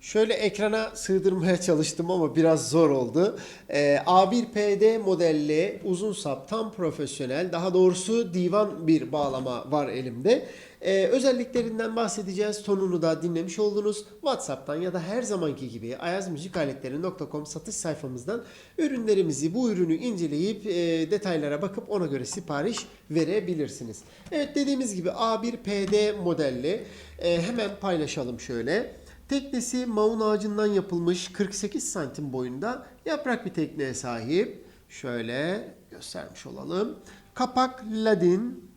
Şöyle ekrana sığdırmaya çalıştım ama biraz zor oldu. Ee, A1PD modelli uzun sap tam profesyonel daha doğrusu divan bir bağlama var elimde. Ee, özelliklerinden bahsedeceğiz. Tonunu da dinlemiş oldunuz. WhatsApp'tan ya da her zamanki gibi ayazmüzikaletleri.com satış sayfamızdan ürünlerimizi bu ürünü inceleyip e, detaylara bakıp ona göre sipariş verebilirsiniz. Evet dediğimiz gibi A1PD modelli Ee, hemen paylaşalım şöyle. Teknesi maun ağacından yapılmış 48 santim boyunda yaprak bir tekneye sahip. Şöyle göstermiş olalım. Kapak ladin.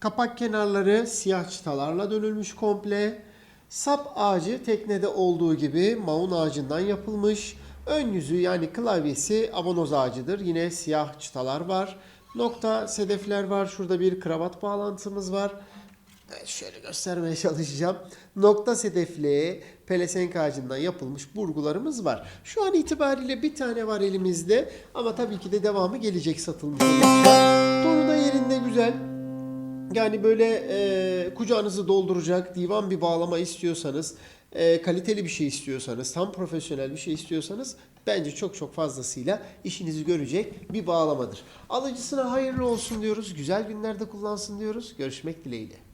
Kapak kenarları siyah çıtalarla dönülmüş komple. Sap ağacı teknede olduğu gibi maun ağacından yapılmış. Ön yüzü yani klavyesi abonoz ağacıdır. Yine siyah çıtalar var. Nokta sedefler var. Şurada bir kravat bağlantımız var. Evet, şöyle göstermeye çalışacağım. Nokta sedefli pelesenk ağacından yapılmış burgularımız var. Şu an itibariyle bir tane var elimizde ama tabii ki de devamı gelecek satılmış. Tonu da yerinde güzel. Yani böyle e, kucağınızı dolduracak divan bir bağlama istiyorsanız, e, kaliteli bir şey istiyorsanız, tam profesyonel bir şey istiyorsanız bence çok çok fazlasıyla işinizi görecek bir bağlamadır. Alıcısına hayırlı olsun diyoruz. Güzel günlerde kullansın diyoruz. Görüşmek dileğiyle.